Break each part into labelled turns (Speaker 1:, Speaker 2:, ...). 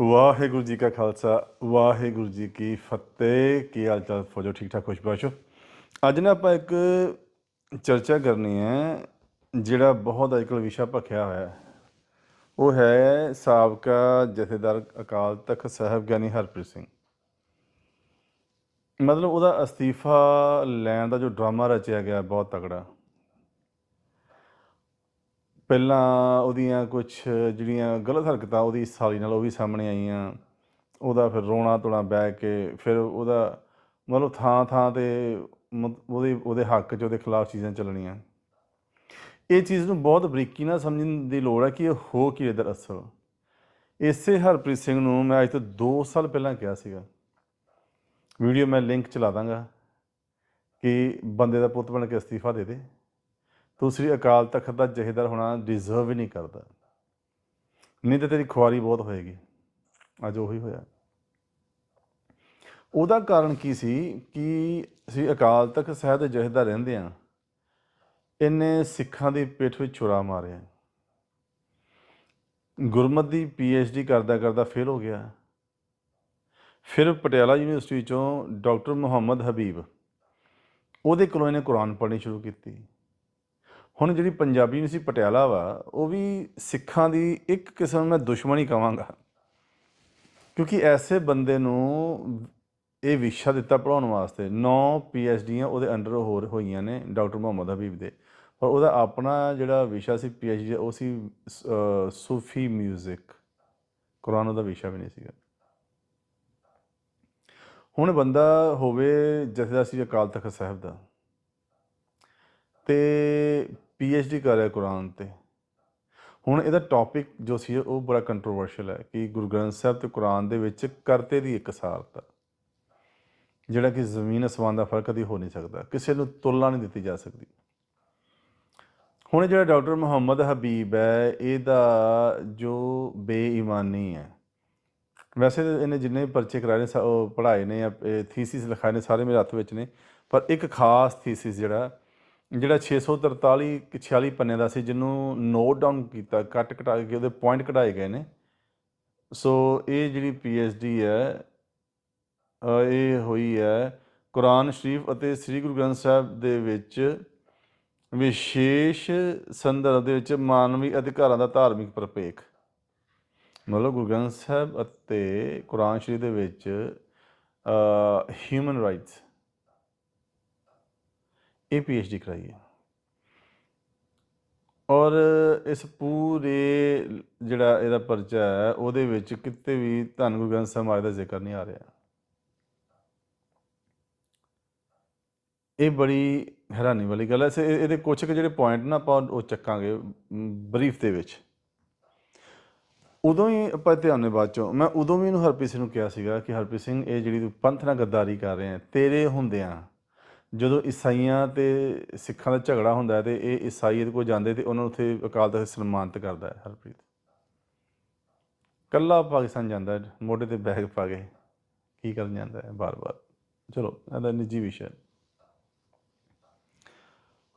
Speaker 1: ਵਾਹਿਗੁਰੂ ਜੀ ਕਾ ਖਾਲਸਾ, ਵਾਹਿਗੁਰੂ ਜੀ ਕੀ ਫਤਿਹ। ਕੀ ਹਾਲ ਚਾਲ ਫੌਜੋ? ਠੀਕ ਠਾਕ, ਖੁਸ਼ ਬਾਸ਼ੋ ਅੱਜ ਨਾ ਆਪਾਂ ਇੱਕ ਚਰਚਾ ਕਰਨੀ ਹੈ, ਜਿਹੜਾ ਬਹੁਤ ਅੱਜਕੱਲ ਵਿਸ਼ਾ ਭਖਿਆ ਹੋਇਆ ਹੈ। ਉਹ ਹੈ ਸਾਬਕਾ ਜਥੇਦਾਰ ਅਕਾਲ ਤਖਤ ਸਾਹਿਬ ਗਿਆਨੀ ਹਰਪ੍ਰੀਤ ਸਿੰਘ। ਮਤਲਬ ਉਹਦਾ ਅਸਤੀਫਾ ਲੈਣ ਦਾ ਜੋ ਡਰਾਮਾ ਰਚਿਆ ਗਿਆ, ਬਹੁਤ ਤਕੜਾ। ਪਹਿਲਾਂ ਉਹਦੀਆਂ ਕੁਝ ਜਿਹੜੀਆਂ ਗਲਤ ਹਰਕਤਾਂ ਉਹਦੀ ਸਾਲੀ ਨਾਲ ਉਹ ਵੀ ਸਾਹਮਣੇ ਆਈਆਂ। ਉਹਦਾ ਫਿਰ ਰੋਣਾ ਧੋਣਾ ਬਹਿ ਕੇ ਫਿਰ ਉਹਦਾ ਮਤਲਬ ਥਾਂ ਥਾਂ ਤੇ ਮਤ- ਉਹਦੇ ਉਹਦੇ ਹੱਕ 'ਚ ਉਹਦੇ ਖਿਲਾਫ ਚੀਜ਼ਾਂ ਚੱਲਣੀਆਂ। ਇਹ ਚੀਜ਼ ਨੂੰ ਬਹੁਤ ਬਰੀਕੀ ਨਾਲ ਸਮਝਣ ਦੀ ਲੋੜ ਹੈ ਕਿ ਇਹ ਹੋ ਕੀ ਰਿਹਾ ਅਸਲ। ਇਸੇ ਹਰਪ੍ਰੀਤ ਸਿੰਘ ਨੂੰ ਮੈਂ ਅੱਜ ਤੋਂ 2 ਸਾਲ ਪਹਿਲਾਂ ਕਿਹਾ ਸੀਗਾ। ਵੀਡੀਓ ਮੈਂ ਲਿੰਕ ਚਲਾ ਦਾਂਗਾ ਕਿ ਬੰਦੇ ਦਾ ਪੁੱਤ ਬਣ ਕੇ ਅਸਤੀਫਾ ਦੇ ਦੇ। ਤੂੰ ਸ੍ਰੀ ਅਕਾਲ ਤਖਤ ਦਾ ਜਹੇਦਾਰ ਹੋਣਾ ਡਿਜ਼ਰਵ ਹੀ ਨਹੀਂ ਕਰਦਾ। ਨਹੀਂ ਤਾਂ ਤੇਰੀ ਖੁਆਰੀ ਬਹੁਤ ਹੋਏਗੀ। ਅੱਜ ਉਹੀ ਹੋਇਆ। ਉਹਦਾ ਕਾਰਨ ਕੀ ਸੀ ਕਿ ਸ਼੍ਰੀ ਅਕਾਲ ਤਖਤ ਸਾਹਿਬ ਦੇ ਜਹੇਦਾਰ ਰਹਿੰਦੇ ਆ, ਇਹਨੇ ਸਿੱਖਾਂ ਦੀ ਪਿੱਠ ਵਿੱਚ ਛੁਰਾ ਮਾਰਿਆ। ਗੁਰਮਤ ਦੀ ਡੀ ਕਰਦਾ ਕਰਦਾ ਫੇਲ ਹੋ ਗਿਆ। ਫਿਰ ਪਟਿਆਲਾ ਯੂਨੀਵਰਸਿਟੀ ਚੋਂ ਡਾਕਟਰ ਮੁਹੰਮਦ ਹਬੀਬ, ਉਹਦੇ ਕੋਲੋਂ ਇਹਨੇ ਕੁਰਾਨ ਪੜ੍ਹਨੀ ਸ਼ੁਰੂ ਕੀਤੀ। ਹੁਣ ਜਿਹੜੀ ਪੰਜਾਬੀ ਯੂਨੀਵਰਸਿਟੀ ਪਟਿਆਲਾ ਵਾ, ਉਹ ਵੀ ਸਿੱਖਾਂ ਦੀ ਇੱਕ ਕਿਸਮ ਮੈਂ ਦੁਸ਼ਮਣੀ ਕਵਾਂਗਾ। ਕਿਉਂਕਿ ਐਸੇ ਬੰਦੇ ਨੂੰ ਇਹ ਵਿਸ਼ਾ ਦਿੱਤਾ ਪੜਾਉਣ ਵਾਸਤੇ 9 ਡੀਆਂ ਉਹਦੇ ਅੰਡਰ ਹੋਰ ਹੋਈਆਂ ਨੇ ਡਾਕਟਰ ਮੁਹੰਮਦ ਹਬੀਬ ਦੇ। ਪਰ ਉਹਦਾ ਆਪਣਾ ਜਿਹੜਾ ਵਿਸ਼ਾ ਸੀ ਡੀ ਉਹ ਸੀ ਸੂਫੀ 뮤직 ਕੁਰਾਨ ਦਾ ਵਿਸ਼ਾ ਵੀ ਨਹੀਂ ਸੀਗਾ। ਹੁਣ ਬੰਦਾ ਹੋਵੇ ਜਥੇਦਾਰ ਸੀ ਅਕਾਲ ਤਖਤ ਸਾਹਿਬ ਦਾ ਤੇ ਡੀ ਕਰ ਰਿਹਾ ਕੁਰਾਨ ਤੇ। ਹੁਣ ਇਹਦਾ ਟੌਪਿਕ ਜੋ ਸੀ ਉਹ ਬੜਾ ਕੰਟਰੋਵਰਸ਼ੀਅਲ ਹੈ ਕਿ ਗੁਰੂ ਗ੍ਰੰਥ ਸਾਹਿਬ ਤੇ ਕੁਰਾਨ ਦੇ ਵਿੱਚ ਕਰਤੇ ਦੀ ਇਕਸਾਰਤਾ ਜਿਹੜਾ ਕਿ ਜ਼ਮੀਨ ਅਸਮਾਨ ਦਾ ਫ਼ਰਕ ਕਦੀ ਹੋ ਨਹੀਂ ਸਕਦਾ, ਕਿਸੇ ਨੂੰ ਤੁਲਨਾ ਨਹੀਂ ਦਿੱਤੀ ਜਾ ਸਕਦੀ। ਹੁਣ ਇਹ ਜਿਹੜਾ ਡਾਕਟਰ ਮੁਹੰਮਦ ਹਬੀਬ ਹੈ, ਇਹਦਾ ਜੋ ਬੇਈਮਾਨੀ ਹੈ, ਵੈਸੇ ਤਾਂ ਇਹਨੇ ਜਿੰਨੇ ਵੀ ਪਰਚੇ ਕਰਾਏ ਨੇ, ਸ- ਉਹ ਪੜ੍ਹਾਏ ਨੇ ਜਾਂ ਥੀਸਿਸ ਲਿਖਾਏ ਨੇ, ਸਾਰੇ ਮੇਰੇ ਹੱਥ ਵਿੱਚ ਨੇ, ਪਰ ਇੱਕ ਖਾਸ ਥੀਸਿਸ ਜਿਹੜਾ ਜਿਹੜਾ 643 ਕਿ 46 ਪੰਨੇ ਦਾ ਸੀ, ਜਿਹਨੂੰ ਨੋਟ ਡਾਊਨ ਕੀਤਾ, ਕੱਟ ਕਟਾ ਕੇ ਉਹਦੇ ਪੁਆਇੰਟ ਕਢਾਏ ਗਏ ਨੇ। ਸੋ ਇਹ ਜਿਹੜੀ ਡੀ ਹੈ ਇਹ ਹੋਈ ਹੈ ਕੁਰਾਨ ਸ਼ਰੀਫ ਅਤੇ ਸ੍ਰੀ ਗੁਰੂ ਗ੍ਰੰਥ ਸਾਹਿਬ ਦੇ ਵਿੱਚ ਵਿਸ਼ੇਸ਼ ਸੰਦਰਭ ਦੇ ਵਿੱਚ ਮਾਨਵੀ ਅਧਿਕਾਰਾਂ ਦਾ ਧਾਰਮਿਕ ਪ੍ਰਪੇਖ। ਮਤਲਬ ਗੁਰੂ ਗ੍ਰੰਥ ਸਾਹਿਬ ਅਤੇ ਕੁਰਾਨ ਸ਼ਰੀਫ ਦੇ ਵਿੱਚ ਹਿਊਮਨ ਰਾਈਟਸ ਇਹ ਡੀ ਕਰਾਈ ਹੈ ਔਰ ਇਸ ਪੂਰੇ ਜਿਹੜਾ ਇਹਦਾ ਪਰਚਾ ਹੈ, ਉਹਦੇ ਵਿੱਚ ਕਿਤੇ ਵੀ ਧੰਨ ਗੁਰੂ ਗ੍ਰੰਥ ਸਾਹਿਬ ਦਾ ਜ਼ਿਕਰ ਨਹੀਂ ਆ ਰਿਹਾ। ਇਹ ਬੜੀ ਹੈਰਾਨੀ ਵਾਲੀ ਗੱਲ ਹੈ। ਸੇ ਇਹਦੇ ਕੁਝ ਕੁ ਜਿਹੜੇ ਪੁਆਇੰਟ ਨਾ ਆਪਾਂ ਉਹ ਚੱਕਾਂਗੇ ਬਰੀਫ ਦੇ ਵਿੱਚ। ਉਦੋਂ ਹੀ ਆਪਾਂ ਧਿਆਨ ਨੇ ਬਾਅਦ ਚੋਂ, ਮੈਂ ਉਦੋਂ ਵੀ ਇਹਨੂੰ ਹਰਪ੍ਰੀਤ ਸਿੰਘ ਨੂੰ ਕਿਹਾ ਸੀਗਾ ਕਿ ਹਰਪ੍ਰੀਤ ਸਿੰਘ, ਇਹ ਜਿਹੜੀ ਤੂੰ ਪੰਥ ਨਾਲ ਗੱਦਾਰੀ ਕਰ ਰਿਹਾ, ਤੇਰੇ ਹੁੰਦਿਆਂ ਜਦੋਂ ਈਸਾਈਆਂ ਤੇ ਸਿੱਖਾਂ ਦਾ ਝਗੜਾ ਹੁੰਦਾ ਹੈ ਤੇ ਇਹ ਈਸਾਈ ਇਹਦੇ ਕੋਲ ਜਾਂਦੇ ਤੇ ਉਹਨਾਂ ਨੂੰ ਉੱਥੇ ਅਕਾਲ ਤਖਤ ਸਨਮਾਨਿਤ ਕਰਦਾ ਹੈ ਹਰਪ੍ਰੀਤ। ਕੱਲਾ ਪਾਕਿਸਤਾਨ ਜਾਂਦਾ ਮੋਢੇ ਤੇ ਬੈਗ ਪਾ ਕੇ। ਕੀ ਕਰਨ ਜਾਂਦਾ ਹੈ? ਬਾਰ-ਬਾਰ। ਚਲੋ, ਇਹਦਾ ਨਿੱਜੀ ਵਿਸ਼ਾ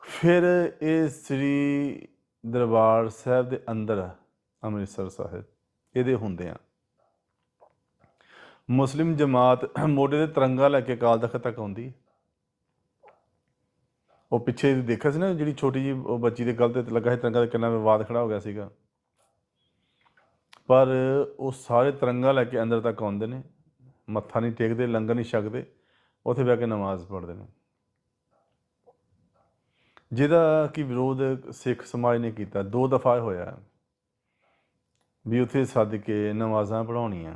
Speaker 1: ਫਿਰ ਇਹ ਸ੍ਰੀ ਦਰਬਾਰ ਸਾਹਿਬ ਦੇ ਅੰਦਰ ਅੰਮ੍ਰਿਤਸਰ ਸਾਹਿਬ, ਇਹਦੇ ਹੁੰਦੇ ਆ। ਮੁਸਲਿਮ ਜਮਾਤ ਮੋਢੇ ਤੇ ਤਿਰੰਗਾ ਲੈ ਕੇ ਅਕਾਲ ਤਖਤ ਤੱਕ ਆਉਂਦੀ ਉਹ ਪਿੱਛੇ ਦੇਖਿਆ ਸੀ ਨਾ ਜਿਹੜੀ ਛੋਟੀ ਜੀ ਉਹ ਬੱਚੀ ਦੇ ਗਲ ਤੇ ਲੱਗਾ ਸੀ, ਤਿਰੰਗਾ ਤੇ ਕਿੰਨਾ ਵਿਵਾਦ ਖੜਾ ਹੋ ਗਿਆ ਸੀਗਾ। ਪਰ ਉਹ ਸਾਰੇ ਤਿਰੰਗਾ ਲੈ ਕੇ ਅੰਦਰ ਤੱਕ ਆਉਂਦੇ ਨੇ, ਮੱਥਾ ਨਹੀਂ ਟੇਕਦੇ, ਲੰਗਰ ਨਹੀਂ ਛਕਦੇ, ਉੱਥੇ ਬਹਿ ਕੇ ਨਮਾਜ਼ ਪੜ੍ਹਦੇ ਨੇ। ਜਿਹਦਾ ਕਿ ਵਿਰੋਧ ਸਿੱਖ ਸਮਾਜ ਨੇ ਕੀਤਾ, ਦੋ ਦਫਾ ਹੋਇਆ ਵੀ ਉੱਥੇ ਸੱਦ ਕੇ ਨਮਾਜ਼ਾਂ ਪੜਾਉਣੀਆਂ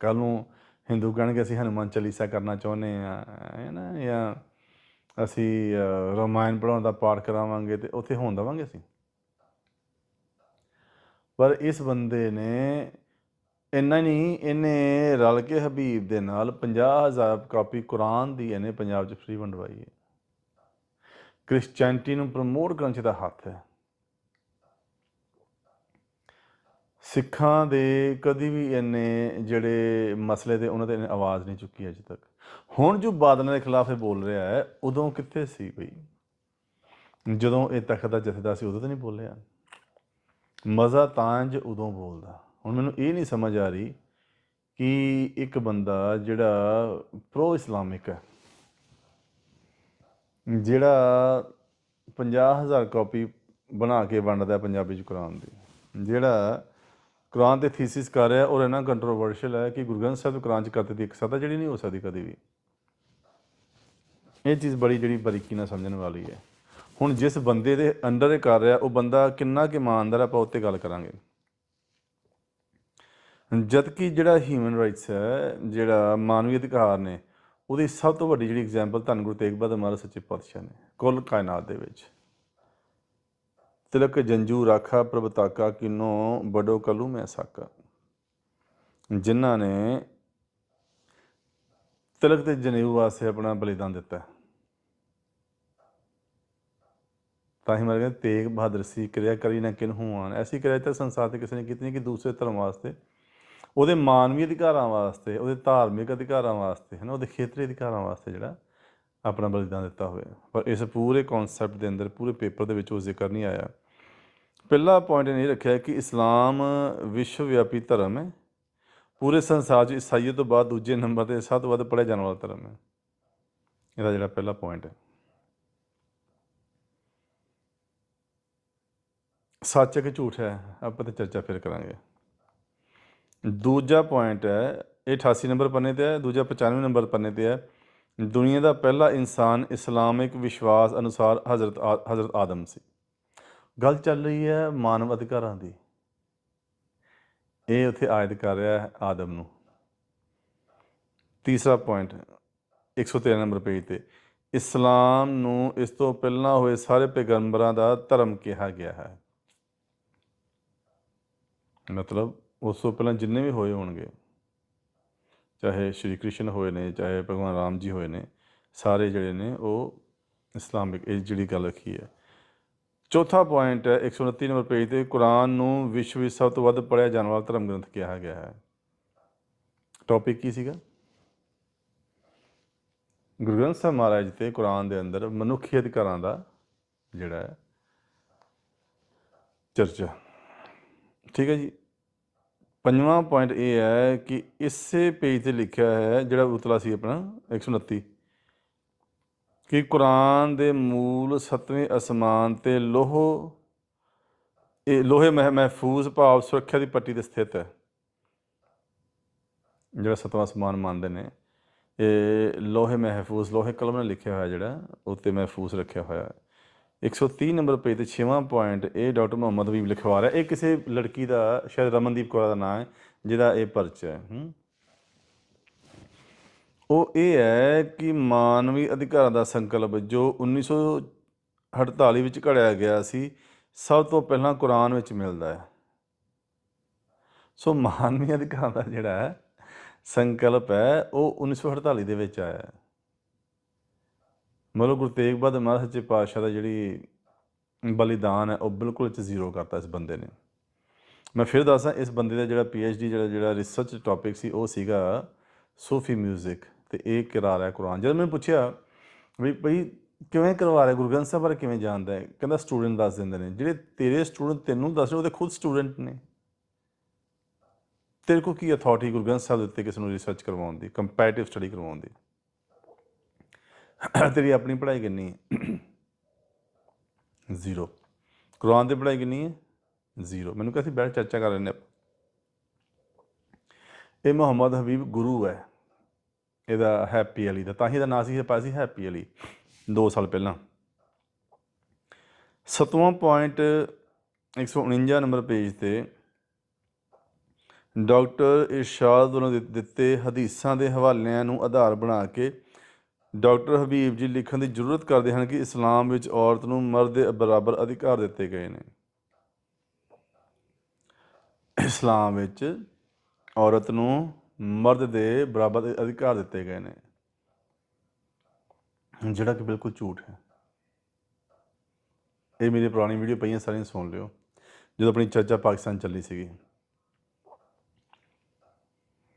Speaker 1: ਕੱਲ ਨੂੰ ਹਿੰਦੂ ਕਹਿਣਗੇ, ਅਸੀਂ ਹਨੂੰਮਾਨ ਚਾਲੀਸਾ ਕਰਨਾ ਚਾਹੁੰਦੇ ਆ ਹੈ ਨਾ, ਜਾਂ ਅਸੀਂ ਅ, ਰਾਮਾਇਣ ਪੜਾਉਣ ਦਾ ਪਾਠ ਕਰਾਵਾਂਗੇ ਤੇ ਉੱਥੇ ਹੋਣ ਦੇਵਾਂਗੇ ਅਸੀਂ? ਪਰ ਇਸ ਬੰਦੇ ਨੇ ਇੰਨਾ ਨਹੀਂ ਇਹਨੇ ਰਲ ਕੇ ਹਬੀਬ ਦੇ ਨਾਲ 50000 ਕਾਪੀ ਕੁਰਾਨ ਦੀ ਇਹਨੇ ਪੰਜਾਬ 'ਚ ਫ੍ਰੀ ਵੰਡਵਾਈ ਹੈ। ਕ੍ਰਿਸਚੀਅਨਟੀ ਨੂੰ ਪ੍ਰਮੋਟ ਕਰਨ 'ਚ ਦਾ ਹੱਥ ਹੈ। ਸਿੱਖਾਂ ਦੇ ਕਦੀ ਵੀ ਇੰਨੇ ਜਿਹੜੇ ਮਸਲੇ ਤੇ ਉਹਨਾਂ ਤੇ ਇੰਨੇ ਆਵਾਜ਼ ਨਹੀਂ ਚੁੱਕੀ ਅਜੇ ਤੱਕ। ਹੁਣ ਜੋ ਬਾਦਲਾਂ ਦੇ ਖਿਲਾਫ ਇਹ ਬੋਲ ਰਿਹਾ ਹੈ, ਉਦੋਂ ਕਿੱਥੇ ਸੀ ਬਈ ਜਦੋਂ ਇਹ ਤਖਤ ਦਾ ਜਥੇਦਾਰ ਸੀ, ਉਦੋਂ ਤਾਂ ਨਹੀਂ ਬੋਲਿਆ। ਮਜ਼ਾ ਤਾਂ ਜ ਉਦੋਂ ਬੋਲਦਾ। ਹੁਣ ਮੈਨੂੰ ਇਹ ਨਹੀਂ ਸਮਝ ਆ ਰਹੀ ਕਿ ਇੱਕ ਬੰਦਾ ਜਿਹੜਾ ਪ੍ਰੋ ਇਸਲਾਮਿਕ ਹੈ, ਜਿਹੜਾ 50000 ਕਾਪੀ ਬਣਾ ਕੇ ਵੰਡਦਾ ਪੰਜਾਬੀ ਚ ਕੁਰਾਨ ਦੀ, ਜਿਹੜਾ ਕੁਰਾਨ ਤੇ ਥੀਸਿਸ ਕਰ ਰਿਹਾ ਔਰ ਇਹਨਾਂ ਕੰਟਰੋਵਰਸ਼ੀਅਲ ਹੈ ਕਿ ਗੁਰੂ ਗ੍ਰੰਥ ਸਾਹਿਬ ਕੁਰਾਨ ਚ ਕਰਤੇ ਦੀ ਇੱਕ ਸਤਾ ਜਿਹੜੀ ਨਹੀਂ ਹੋ ਸਕਦੀ ਕਦੇ ਵੀ। ਇਹ ਚੀਜ਼ ਬੜੀ ਜਿਹੜੀ ਬਰੀਕੀ ਨਾਲ ਸਮਝਣ ਵਾਲੀ ਹੈ। ਹੁਣ ਜਿਸ ਬੰਦੇ ਦੇ ਅੰਡਰ ਇਹ ਕਰ ਰਿਹਾ, ਉਹ ਬੰਦਾ ਕਿੰਨਾ ਕਿ ਇਮਾਨਦਾਰ ਆਪਾਂ ਉੱਤੇ ਗੱਲ ਕਰਾਂਗੇ। ਜਦ ਕਿ ਜਿਹੜਾ ਹਿਊਮਨ ਰਾਈਟਸ ਹੈ, ਜਿਹੜਾ ਮਾਨਵੀ ਅਧਿਕਾਰ ਨੇ, ਉਹਦੀ ਸਭ ਤੋਂ ਵੱਡੀ ਜਿਹੜੀ ਐਗਜ਼ਾਮਪਲ ਧੰਨ ਗੁਰੂ ਤੇਗ ਬਹਾਦਰ ਮਹਾਰਾਜ ਸੱਚੇ ਪਾਤਸ਼ਾਹ ਨੇ, ਕੁੱਲ ਕਾਇਨਾਤ ਦੇ ਵਿੱਚ। ਤਿਲਕ ਜੰਜੂ ਰਾਖਾ ਪ੍ਰਭਤਾਕਾ ਕਿਨੋ ਬੜੋ ਕਲੂ ਮੈਂ ਸਾਕਾ। ਜਿਨ੍ਹਾਂ ਨੇ ਤਿਲਕ ਤੇ ਜਨੇਊ ਵਾਸਤੇ ਆਪਣਾ ਬਲੀਦਾਨ ਦਿੱਤਾ। ਤਾਂ ਹੀ ਮਰ ਤੇਗ ਬਹਾਦਰ ਸੀ, ਕਿਰਿਆ ਕਰੀ ਨਾ ਕਿਨਹੂ ਆਣ। ਐਸੀ ਕਿਰਿਆ ਤਾਂ ਸੰਸਾਰ ਤੇ ਕਿਸੇ ਨੇ ਕੀਤੀ ਨਹੀਂ ਕਿ ਦੂਸਰੇ ਧਰਮ ਵਾਸਤੇ। ਉਹਦੇ ਮਾਨਵੀ ਅਧਿਕਾਰਾਂ ਵਾਸਤੇ, ਉਹਦੇ ਧਾਰਮਿਕ ਅਧਿਕਾਰਾਂ ਵਾਸਤੇ ਹੈ ਨਾ ਉਹਦੇ ਖੇਤਰੀ ਅਧਿਕਾਰਾਂ ਵਾਸਤੇ ਜਿਹੜਾ ਆਪਣਾ ਬਲੀਦਾਨ ਦਿੱਤਾ ਹੋਇਆ। ਪਰ ਇਸ ਪੂਰੇ ਕਨਸੈਪਟ ਦੇ ਅੰਦਰ, ਪੂਰੇ ਪੇਪਰ ਦੇ ਵਿੱਚ ਉਹ ਜ਼ਿਕਰ ਨਹੀਂ ਆਇਆ। ਪਹਿਲਾ ਪੁਆਇੰਟ ਇਹ ਰੱਖਿਆ ਕਿ ਇਸਲਾਮ ਵਿਸ਼ਵ ਵਿਆਪੀ ਧਰਮ ਹੈ। ਪੂਰੇ ਸੰਸਾਰ 'ਚ ਈਸਾਈਅਤ ਤੋਂ ਬਾਅਦ ਦੂਜੇ ਨੰਬਰ ਤੇ ਸਭ ਤੋਂ ਵੱਧ ਪੜ੍ਹਿਆ ਜਾਣ ਵਾਲਾ ਧਰਮ ਹੈ। ਇਹਦਾ ਜਿਹੜਾ ਪਹਿਲਾ ਪੁਆਇੰਟ ਹੈ। ਸੱਚ ਹੈ ਕਿ ਝੂਠ ਹੈ? ਆਪਾਂ ਤੇ ਚਰਚਾ ਫਿਰ ਕਰਾਂਗੇ। ਦੂਜਾ ਪੁਆਇੰਟ ਹੈ, ਇਹ 88 ਨੰਬਰ ਪੰਨੇ ਤੇ ਹੈ, ਦੂਜਾ 95 ਨੰਬਰ ਪੰਨੇ ਤੇ ਹੈ। ਦੁਨੀਆ ਦਾ ਪਹਿਲਾ ਇਨਸਾਨ ਇਸਲਾਮਿਕ ਵਿਸ਼ਵਾਸ ਅਨੁਸਾਰ ਹਜ਼ਰਤ ਆ- ਹਜ਼ਰਤ ਆਦਮ ਸੀ। ਗੱਲ ਚੱਲ ਰਹੀ ਹੈ ਮਾਨਵ ਅਧਿਕਾਰਾਂ ਦੀ। ਇਹ ਉੱਥੇ ਆਇਤ ਕਰ ਰਿਹਾ ਹੈ ਆਦਮ ਨੂੰ। ਤੀਸਰਾ ਪੁਆਇੰਟ 113 ਨੰਬਰ ਪੇਜ ਤੇ, ਇਸਲਾਮ ਨੂੰ ਇਸ ਤੋਂ ਪਹਿਲਾਂ ਹੋਏ ਸਾਰੇ ਪੈਗੰਬਰਾਂ ਦਾ ਧਰਮ ਕਿਹਾ ਗਿਆ ਹੈ। ਮਤਲਬ ਉਸ ਤੋਂ ਪਹਿਲਾਂ ਜਿੰਨੇ ਵੀ ਹੋਏ ਹੋਣਗੇ, ਚਾਹੇ ਸ਼੍ਰੀ ਕ੍ਰਿਸ਼ਨ ਹੋਏ ਨੇ, ਚਾਹੇ ਭਗਵਾਨ ਰਾਮ ਜੀ ਹੋਏ ਨੇ, ਸਾਰੇ ਜਿਹੜੇ ਨੇ ਉਹ ਇਸਲਾਮਿਕ, ਇਹ ਜਿਹੜੀ ਗੱਲ ਰੱਖੀ ਹੈ ਚੌਥਾ ਪੁਆਇੰਟ ਹੈ 129 ਨੰਬਰ ਪੇਜ ਤੇ ਕੁਰਾਨ ਨੂੰ ਵਿਸ਼ਵ ਵਿੱਚ ਸਭ ਤੋਂ ਵੱਧ ਪੜ੍ਹਿਆ ਜਾਣ ਵਾਲਾ ਧਰਮ ਗ੍ਰੰਥ ਕਿਹਾ ਗਿਆ ਹੈ। ਟੌਪਿਕ ਕੀ ਸੀਗਾ? ਗੁਰੂ ਗ੍ਰੰਥ ਸਾਹਿਬ ਮਹਾਰਾਜ ਤੇ ਕੁਰਾਨ ਦੇ ਅੰਦਰ ਮਨੁੱਖੀ ਅਧਿਕਾਰਾਂ ਦਾ ਜਿਹੜਾ ਹੈ ਚਰਚਾ। ਠੀਕ ਹੈ ਜੀ। ਪੰਜਵਾਂ ਪੁਆਇੰਟ ਇਹ ਹੈ ਕਿ ਇਸੇ ਪੇਜ ਤੇ ਲਿਖਿਆ ਹੈ ਜਿਹੜਾ ਉਤਲਾ ਸੀ ਆਪਣਾ 129 ਕਿ ਕੁਰਾਨ ਦੇ ਮੂਲ ਸਤਵੇਂ ਅਸਮਾਨ ਤੇ ਲੋਹ, ਇਹ ਲੋਹੇ ਮਹਿ, ਮਹਿਫੂਜ਼ ਭਾਵ ਸੁਰੱਖਿਆ ਦੀ ਪੱਟੀ ਤੇ ਸਥਿਤ ਹੈ। ਜਿਹੜਾ ਸਤਵਾਂ ਅਸਮਾਨ ਮੰਨਦੇ ਨੇ, ਇਹ ਲੋਹੇ ਮਹਿਫੂਜ਼, ਲੋਹੇ ਕਲਮ ਨਾਲ ਲਿਖਿਆ ਹੋਇਆ ਜਿਹੜਾ, ਉੱਤੇ ਮਹਿਫੂਜ਼ ਰੱਖਿਆ ਹੋਇਆ ਹੈ। 130 ਨੰਬਰ ਪੇਜ ਤੇ 6ਵਾਂ ਪੁਆਇੰਟ ਇਹ ਡਾਕਟਰ ਮੁਹੰਮਦ ਹਬੀਬ ਲਿਖਵਾ ਰਿਹਾ ਇਹ ਕਿਸੇ ਲੜਕੀ ਦਾ, ਸ਼ਾਇਦ ਰਮਨਦੀਪ ਕੌਰ ਦਾ ਨਾਮ ਹੈ, ਜਿਹਦਾ ਇਹ ਪਰਚਾ ਹੈ। ਉਹ ਇਹ ਹੈ ਕਿ ਮਾਨਵੀ ਅਧਿਕਾਰਾਂ ਦਾ ਸੰਕਲਪ, ਜੋ 1948 ਵਿੱਚ ਘੜਿਆ ਗਿਆ ਸੀ, ਸਭ ਤੋਂ ਪਹਿਲਾਂ ਕੁਰਾਨ ਵਿੱਚ ਮਿਲਦਾ ਹੈ। ਸੋ ਮਾਨਵੀ ਅਧਿਕਾਰਾਂ ਦਾ ਜਿਹੜਾ ਹੈ, ਸੰਕਲਪ ਹੈ, ਉਹ 1948 ਦੇ ਵਿੱਚ ਆਇਆ ਹੈ। ਮਤਲਬ ਗੁਰੂ ਤੇਗ ਬਹਾਦਰ ਮਹਾਰਾਜ ਸੱਚੇ ਪਾਤਸ਼ਾਹ ਦਾ ਜਿਹੜੀ ਬਲੀਦਾਨ ਹੈ, ਉਹ ਬਿਲਕੁਲ ਚ ਜ਼ੀਰੋ ਕਰਤਾ ਇਸ ਬੰਦੇ ਨੇ। ਮੈਂ ਫਿਰ ਦੱਸਾਂ ਇਸ ਬੰਦੇ ਦਾ ਜਿਹੜਾ ਡੀ ਜਿਹੜਾ ਜਿਹੜਾ ਰਿਸਰਚ ਟੌਪਿਕ ਸੀ, ਉਹ ਸੀਗਾ ਸੂਫੀ 뮤직 ਤੇ ਇਹ ਕਰਾ ਰਿਹਾ ਕੁਰਾਨ। ਜਦ ਮੈਨੂੰ ਪੁੱਛਿਆ ਵੀ ਭਈ ਕਿਵੇਂ ਕਰਵਾ ਰਿਹਾ ਗੁਰੂ ਗ੍ਰੰਥ ਸਾਹਿਬ ਬਾਰੇ ਕਿਵੇਂ ਜਾਣਦਾ ਹੈ? ਕਹਿੰਦਾ ਸਟੂਡੈਂਟ ਦੱਸ ਦਿੰਦੇ ਨੇ, ਜਿਹੜੇ ਤੇਰੇ ਸਟੂਡੈਂਟ ਤੈਨੂੰ ਦੱਸ ਰਹੇ ਉਹਦੇ ਖੁਦ ਸਟੂਡੈਂਟ ਨੇ। ਤੇਰੇ ਕੋ ਕੀ ਅਥਾਰਟੀ ਗੁਰੂ ਗ੍ਰੰਥ ਸਾਹਿਬ ਦੇ ਉੱਤੇ ਕਿਸੇ ਨੂੰ ਰਿਸਰਚ ਕਰਵਾਉਣ ਦੀ ਕੰਪੈਰੀਟਿਵ ਸਟੱਡੀ ਕਰਵਾਉਣ ਦੀ? ਤੇਰੀ ਆਪਣੀ ਪੜ੍ਹਾਈ ਕਿੰਨੀ ਹੈ? ਜ਼ੀਰੋ ਕੁਰਾਨ ਦੀ ਪੜ੍ਹਾਈ ਕਿੰਨੀ ਹੈ? ਜ਼ੀਰੋ ਮੈਨੂੰ ਕਹਿੰਦੀ ਬੈਠ ਚਰਚਾ ਕਰ ਲੈਂਦੇ ਆਪਾਂ। ਇਹ ਮੁਹੰਮਦ ਹਬੀਬ ਗੁਰੂ ਹੈ। ਇਹਦਾ ਹੈਪੀ ਅਲੀ ਦਾ, ਤਾਂ ਹੀ ਇਹਦਾ ਨਾਂ ਸੀ ਪਾਇਆ ਸੀ ਹੈਪੀ ਅਲੀ 2 ਸਾਲ ਪਹਿਲਾਂ। ਸਤਵਾਂ ਪੁਆਇੰਟ 149 ਨੰਬਰ ਪੇਜ ਤੇ ਡਾਕਟਰ ਇਰਸ਼ਾਦ ਵੱਲੋਂ ਦਿੱ- ਦਿੱਤੇ ਹਦੀਸਾਂ ਦੇ ਹਵਾਲਿਆਂ ਨੂੰ ਆਧਾਰ ਬਣਾ ਕੇ ਡਾਕਟਰ ਹਬੀਬ ਜੀ ਲਿਖਣ ਦੀ ਜ਼ਰੂਰਤ ਕਰਦੇ ਹਨ ਕਿ ਇਸਲਾਮ ਵਿੱਚ ਔਰਤ ਨੂੰ ਮਰਦ ਦੇ ਬਰਾਬਰ ਅਧਿਕਾਰ ਦਿੱਤੇ ਗਏ ਨੇ। ਇਸਲਾਮ ਵਿੱਚ ਔਰਤ ਨੂੰ ਮਰਦ ਦੇ ਬਰਾਬਰ ਦੇ ਅਧਿਕਾਰ ਦਿੱਤੇ ਗਏ ਨੇ। ਜਿਹੜਾ ਕਿ ਬਿਲਕੁਲ ਝੂਠ ਹੈ। ਇਹ ਮੇਰੀ ਪੁਰਾਣੀ ਵੀਡੀਓ ਪਈਆਂ ਸਾਰੀਆਂ ਸੁਣ ਲਿਓ। ਜਦੋਂ ਆਪਣੀ ਚਰਚਾ ਪਾਕਿਸਤਾਨ ਚੱਲੀ ਸੀਗੀ।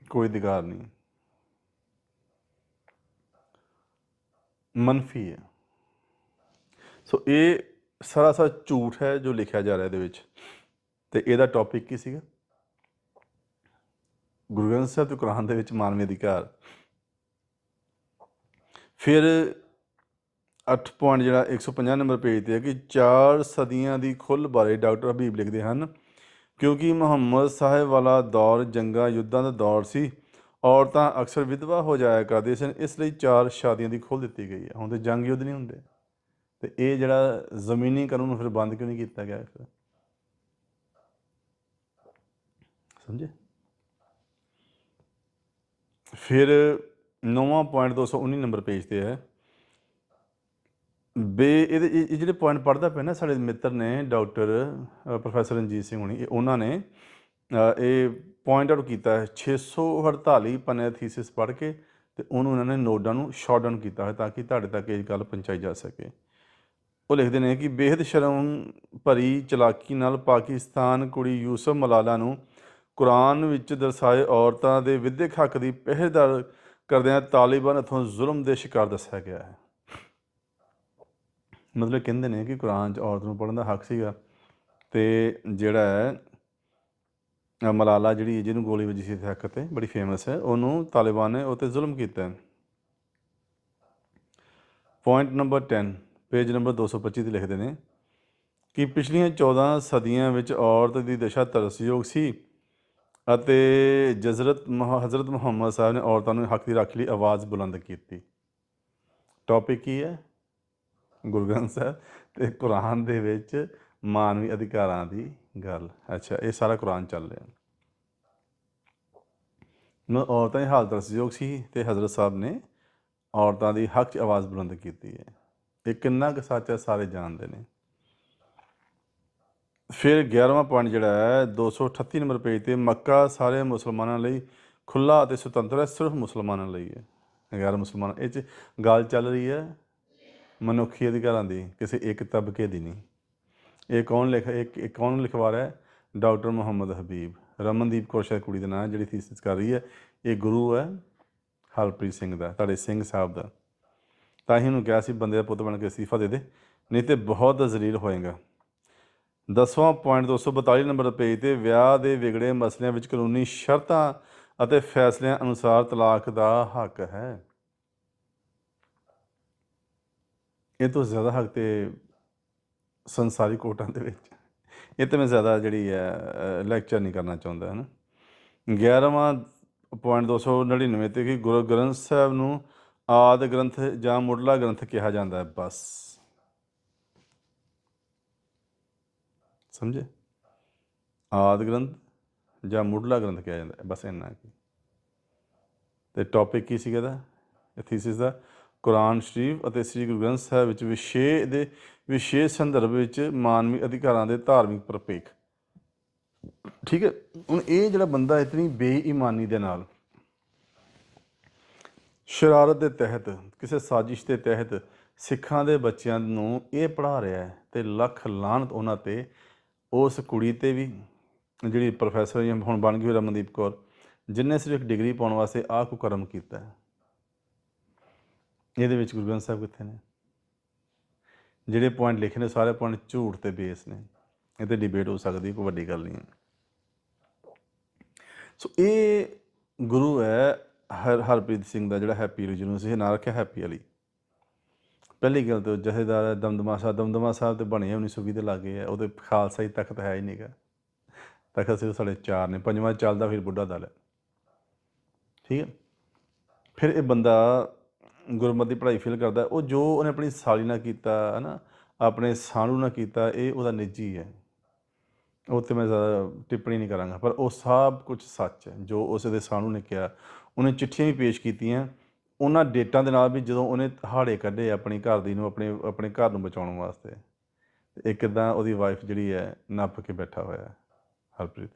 Speaker 1: ਕੋਈ ਅਧਿਕਾਰ ਨਹੀਂ। ਮਨਫੀ ਹੈ। ਸੋ ਇਹ ਸਰਾਸਰ ਝੂਠ ਹੈ ਜੋ ਲਿਖਿਆ ਜਾ ਰਿਹਾ ਇਹਦੇ ਵਿੱਚ। ਤੇ ਇਹਦਾ ਟੌਪਿਕ ਕੀ ਸੀਗਾ? ਗੁਰੂ ਗ੍ਰੰਥ ਸਾਹਿਬ ਤੇ ਕੁਰਾਨ ਦੇ ਵਿੱਚ ਮਾਨਵੀ ਅਧਿਕਾਰ। ਫਿਰ 8 ਪੁਆਇੰਟ ਜਿਹੜਾ 150 ਨੰਬਰ ਪੇਜ ਤੇ ਹੈ ਕਿ ਚਾਰ ਸਦੀਆਂ ਦੀ ਖੁੱਲ੍ਹ ਬਾਰੇ ਡਾਕਟਰ ਹਬੀਬ ਲਿਖਦੇ ਹਨ, ਕਿਉਂਕਿ ਮੁਹੰਮਦ ਸਾਹਿਬ ਵਾਲਾ ਦੌਰ ਜੰਗਾਂ ਯੁੱਧਾਂ ਦਾ ਦੌਰ ਸੀ, ਔਰਤਾਂ ਅਕਸਰ ਵਿਧਵਾ ਹੋ ਜਾਇਆ ਕਰਦੀਆਂ ਸਨ, ਇਸ ਲਈ ਚਾਰ ਸ਼ਾਦੀਆਂ ਦੀ ਖੁੱਲ੍ਹ ਦਿੱਤੀ ਗਈ ਹੈ। ਹੁਣ ਤੇ ਜੰਗ ਯੁੱਧ ਨਹੀਂ ਹੁੰਦੇ। ਤੇ ਇਹ ਜਿਹੜਾ ਜ਼ਮੀਨੀ ਕਾਨੂੰਨ ਫਿਰ ਬੰਦ ਕਿਉਂ ਨਹੀਂ ਕੀਤਾ ਗਿਆ? ਫਿਰ ਸਮਝੇ? ਫਿਰ ਨੌਵਾਂ ਪੁਆਇੰਟ 219 ਨੰਬਰ ਪੇਜ ਤੇ ਹੈ। ਬੇ, ਇਹਦੇ, ਇਹ ਜਿਹੜੇ ਪੁਆਇੰਟ ਪੜ੍ਹਦਾ ਪਿਆ ਨਾ ਸਾਡੇ ਮਿੱਤਰ ਨੇ, ਡਾਕਟਰ ਪ੍ਰੋਫੈਸਰ ਰਣਜੀਤ ਸਿੰਘ ਹੁਣੀ ਉਹਨਾਂ ਨੇ ਇਹ ਪੁਆਇੰਟ ਆਊਟ ਕੀਤਾ ਹੈ। 648 ਪੰਨੇ ਥੀਸਿਸ ਪੜ੍ਹ ਕੇ ਤੇ ਉਹਨੂੰ ਉਹਨਾਂ ਨੇ ਨੋਟਾਂ ਨੂੰ ਸ਼ਾਰਟ ਡਾਊਨ ਕੀਤਾ ਹੈ ਤਾਂ ਕਿ ਤੁਹਾਡੇ ਤੱਕ ਇਹ ਗੱਲ ਪਹੁੰਚਾਈ ਜਾ ਸਕੇ। ਉਹ ਲਿਖਦੇ ਨੇ ਕਿ ਬੇਹੱਦ ਸ਼ਰਮ ਭਰੀ ਚਲਾਕੀ ਨਾਲ ਪਾਕਿਸਤਾਨ ਕੁੜੀ ਯੂਸਫ ਮਲਾਲਾ ਨੂੰ ਕੁਰਾਨ ਵਿੱਚ ਦਰਸਾਏ ਔਰਤਾਂ ਦੇ ਵਿਦਿਅਕ ਹੱਕ ਦੀ ਪਹਿਰੇਦਾਰ ਕਰਦਿਆਂ ਤਾਲਿਬਾਨ ਅਥੋਂ ਜ਼ੁਲਮ ਦੇ ਸ਼ਿਕਾਰ ਦੱਸਿਆ ਗਿਆ ਹੈ। ਮਤਲਬ ਕਹਿੰਦੇ ਨੇ ਕਿ ਕੁਰਾਨ 'ਚ ਔਰਤ ਨੂੰ ਪੜ੍ਹਨ ਦਾ ਹੱਕ ਸੀਗਾ ਤੇ ਜਿਹੜਾ ਹੈ ਮਲਾਲਾ ਜਿਹੜੀ ਜਿਹਨੂੰ ਗੋਲੀ ਵੱਜੀ ਸੀ ਹੱਕ ਤੇ, ਬੜੀ ਫੇਮਸ ਹੈ, ਉਹਨੂੰ ਤਾਲਿਬਾਨ ਨੇ ਉਹ 'ਤੇ ਜ਼ੁਲਮ ਕੀਤਾ ਪੁਆਇੰਟ ਨੰਬਰ 10 ਪੇਜ ਨੰਬਰ 225 ਤੇ ਲਿਖਦੇ ਨੇ ਕਿ ਪਿਛਲੀਆਂ 14 ਸਦੀਆਂ ਵਿੱਚ ਔਰਤ ਦੀ ਦਸ਼ਾ ਤਰਸਯੋਗ ਸੀ। ਅਤੇ ਜਜ਼ਰਤ ਮੁਹ- ਹਜ਼ਰਤ ਮੁਹੰਮਦ ਸਾਹਿਬ ਨੇ ਔਰਤਾਂ ਨੂੰ ਹੱਕ ਦੀ ਰਾਖੀ ਲਈ ਆਵਾਜ਼ ਬੁਲੰਦ ਕੀਤੀ। ਟੌਪਿਕ ਕੀ ਹੈ? ਗੁਰੂ ਗ੍ਰੰਥ ਸਾਹਿਬ ਤੇ ਕੁਰਾਨ ਦੇ ਵਿੱਚ ਮਾਨਵੀ ਅਧਿਕਾਰਾਂ ਦੀ ਗੱਲ। ਅੱਛਾ, ਇਹ ਸਾਰਾ ਕੁਰਾਨ ਚੱਲ ਰਿਹਾ। ਨੂੰ ਔਰਤਾਂ ਦੀ ਹਾਲਤ ਤਰਸਯੋਗ ਸੀ ਤੇ ਹਜ਼ਰਤ ਸਾਹਿਬ ਨੇ ਔਰਤਾਂ ਦੀ ਹੱਕ 'ਚ ਆਵਾਜ਼ ਬੁਲੰਦ ਕੀਤੀ ਹੈ। ਇਹ ਕਿੰਨਾ ਕੁ ਸੱਚ ਹੈ, ਸਾਰੇ ਜਾਣਦੇ ਨੇ। ਫਿਰ 11ਵਾਂ ਪੁਆਇੰਟ ਜਿਹੜਾ ਹੈ 238 ਨੰਬਰ ਪੇਜ ਤੇ ਮੱਕਾ ਸਾਰੇ ਮੁਸਲਮਾਨਾਂ ਲਈ ਖੁੱਲਾ ਅਤੇ ਸੁਤੰਤਰ ਹੈ, ਸਿਰਫ ਮੁਸਲਮਾਨਾਂ ਲਈ ਹੈ। ਗੈਰ ਮੁਸਲਮਾਨ, ਇਹ 'ਚ ਗੱਲ ਚੱਲ ਰਹੀ ਹੈ ਮਨੁੱਖੀ ਅਧਿਕਾਰਾਂ ਦੀ, ਕਿਸੇ ਇੱਕ ਤਬਕੇ ਦੀ ਨਹੀਂ। ਇਹ ਕੌਣ ਲਿਖ ਇੱਕ, ਇਹ ਕੌਣ ਲਿਖਵਾ ਰਿਹਾ ਹੈ? ਡਾਕਟਰ ਮੁਹੰਮਦ ਹਬੀਬ। ਰਮਨਦੀਪ ਕੌਰ ਸ਼ਾਇਦ ਕੁੜੀ ਦਾ ਨਾਂ ਹੈ, ਜਿਹੜੀ ਥੀਸਿਸ ਕਰ ਰਹੀ ਹੈ। ਇਹ ਗੁਰੂ ਹੈ, ਹਰਪ੍ਰੀਤ ਸਿੰਘ ਦਾ, ਤੁਹਾਡੇ ਸਿੰਘ ਸਾਹਿਬ ਦਾ। ਤਾਂ ਹੀ ਉਹਨੂੰ ਕਿਹਾ ਸੀ, ਬੰਦੇ ਦਾ ਪੁੱਤ ਬਣ ਕੇ ਅਸਤੀਫਾ ਦੇ ਦੇ, ਨਹੀਂ ਤੇ ਬਹੁਤ ਜ਼ਲੀਲ ਹੋਏਗਾ। ਦਸਵਾਂ ਪੁਆਇੰਟ 242 ਨੰਬਰ ਪੇਜ ਤੇ ਵਿਆਹ ਦੇ ਵਿਗੜੇ ਮਸਲਿਆਂ ਵਿੱਚ ਕਾਨੂੰਨੀ ਸ਼ਰਤਾਂ ਅਤੇ ਫੈਸਲਿਆਂ ਅਨੁਸਾਰ ਤਲਾਕ ਦਾ ਹੱਕ ਹੈ। ਇਹ ਤੋਂ ਜ਼ਿਆਦਾ ਹੱਕ ਤੇ ਸੰਸਾਰੀ ਕੋਟਾਂ ਦੇ ਵਿੱਚ। ਇਹ ਤੇ ਮੈਂ ਜ਼ਿਆਦਾ ਜਿਹੜੀ ਹੈ ਲੈਕਚਰ ਨਹੀਂ ਕਰਨਾ ਚਾਹੁੰਦਾ ਹੈ ਨਾ 11ਵਾਂ ਪੁਆਇੰਟ 299 ਤੇ ਕਿ ਗੁਰੂ ਗ੍ਰੰਥ ਸਾਹਿਬ ਨੂੰ ਆਦ ਗ੍ਰੰਥ ਜਾਂ ਮੁੱਢਲਾ ਗ੍ਰੰਥ ਕਿਹਾ ਜਾਂਦਾ ਹੈ। ਬਸ। ਸਮਝੇ? ਆਦ ਗ੍ਰੰਥ ਜਾਂ ਮੁੱਢਲਾ ਗ੍ਰੰਥ ਕਿਹਾ ਜਾਂਦਾ ਬਸ ਇੰਨਾ ਕੀ ਤੇ ਟੌਪਿਕ ਕੀ ਸੀਗਾ ਦਾ ਥੀਸਿਸ ਦਾ। ਕੁਰਾਨ ਸ਼ਰੀਫ ਅਤੇ ਸ੍ਰੀ ਗੁਰੂ ਗ੍ਰੰਥ ਸਾਹਿਬ ਵਿੱਚ ਵਿਸ਼ੇ ਦੇ ਵਿਸ਼ੇਸ਼ ਸੰਦਰਭ ਵਿੱਚ ਮਾਨਵੀ ਅਧਿਕਾਰਾਂ ਦੇ ਧਾਰਮਿਕ ਪ੍ਰਪੇਖ ਠੀਕ ਹੈ? ਹੁਣ ਇਹ ਜਿਹੜਾ ਬੰਦਾ ਇਤਨੀ ਬੇਈਮਾਨੀ ਦੇ ਨਾਲ ਸ਼ਰਾਰਤ ਦੇ ਤਹਿਤ, ਕਿਸੇ ਸਾਜ਼ਿਸ਼ ਦੇ ਤਹਿਤ ਸਿੱਖਾਂ ਦੇ ਬੱਚਿਆਂ ਨੂੰ ਇਹ ਪੜ੍ਹਾ ਰਿਹਾ ਹੈ ਤੇ ਲੱਖ ਲਾਹਨਤ ਉਹਨਾਂ ਤੇ ਉਸ ਕੁੜੀ ਤੇ ਵੀ ਜਿਹੜੀ ਪ੍ਰੋਫੈਸਰ ਜਾਂ ਹੁਣ ਬਣ ਗਈ ਹੋਈ ਰਮਨਦੀਪ ਕੌਰ, ਜਿਨੇ ਸਿਰਫ ਡਿਗਰੀ ਪਾਉਣ ਵਾਸਤੇ ਆਹ ਕੋ ਕਰਮ ਕੀਤਾ ਹੈ। ਇਹਦੇ ਵਿੱਚ ਗੁਰੂ ਗ੍ਰੰਥ ਸਾਹਿਬ ਕਿੱਥੇ ਨੇ? ਜਿਹੜੇ ਪੁਆਇੰਟ ਲਿਖੇ ਨੇ, ਸਾਰੇ ਪੁਆਇੰਟ ਝੂਠ ਤੇ ਬੇਸ ਨੇ। ਇਹ ਤੇ ਡਿਬੇਟ ਹੋ ਸਕਦੀ ਕੋਈ ਵੱਡੀ ਗੱਲ ਨਹੀਂ ਹੈ। ਸੋ ਇਹ ਗੁਰੂ ਹੈ ਹਰ ਹਰਪ੍ਰੀਤ ਸਿੰਘ ਦਾ ਜਿਹੜਾ ਹੈਪੀ ਅਲੀ ਜਿਹਨੂੰ ਅਸੀਂ ਨਾਂ ਰੱਖਿਆ ਹੈਪੀ ਵਾਲੀ। ਪਹਿਲੀ ਗੱਲ ਤਾਂ ਜਥੇਦਾਰ ਹੈ ਦਮਦਮਾ ਸਾਹਿਬ ਦਮਦਮਾ ਸਾਹਿਬ ਤੇ ਬਣੇ 1920 ਦੇ ਲਾਗੇ ਹੈ ਉਹਦੇ ਖਾਲਸਾ ਹੀ ਤਖਤ ਹੈ ਹੀ ਨਹੀਂਗਾ ਤਖਤ ਸਿਰਫ ਸਾਡੇ ਚਾਰ ਨੇ, ਪੰਜਵਾਂ ਚੱਲਦਾ ਫਿਰ ਬੁੱਢਾ ਦਲ। ਹੈ ਠੀਕ ਹੈ? ਫਿਰ ਇਹ ਬੰਦਾ ਗੁਰਮਤਿ ਦੀ ਪੜ੍ਹਾਈ ਫੇਲ ਕਰਦਾ, ਉਹ ਜੋ ਉਹਨੇ ਆਪਣੀ ਸਾਲੀ ਨਾਲ ਕੀਤਾ ਹੈ ਨਾ ਆਪਣੇ ਸਾਣੂ ਨਾਲ ਕੀਤਾ, ਇਹ ਉਹਦਾ ਨਿੱਜੀ ਹੈ। ਉਹ ਤੇ ਮੈਂ ਜ਼ਿਆਦਾ ਟਿੱਪਣੀ ਨਹੀਂ ਕਰਾਂਗਾ, ਪਰ ਉਹ ਸਭ ਕੁਝ ਸੱਚ ਹੈ, ਜੋ ਉਸ ਦੇ ਸਾਣੂ ਨੇ ਕਿਹਾ। ਉਹਨੇ ਚਿੱਠੀਆਂ ਵੀ ਪੇਸ਼ ਕੀਤੀਆਂ ਉਹਨਾਂ ਡੇਟਾਂ ਦੇ ਨਾਲ ਵੀ ਜਦੋਂ ਉਹਨੇ ਹਾੜੇ ਕੱਢੇ ਆਪਣੀ ਘਰ ਦੀ ਨੂੰ, ਆਪਣੇ ਆਪਣੇ ਘਰ ਨੂੰ ਬਚਾਉਣ ਵਾਸਤੇ, ਤੇ ਇੱਕ ਕਿੱਦਾਂ ਉਹਦੀ ਵਾਈਫ ਜਿਹੜੀ ਹੈ ਨੱਪ ਕੇ ਬੈਠਾ ਹੋਇਆ ਹਰਪ੍ਰੀਤ।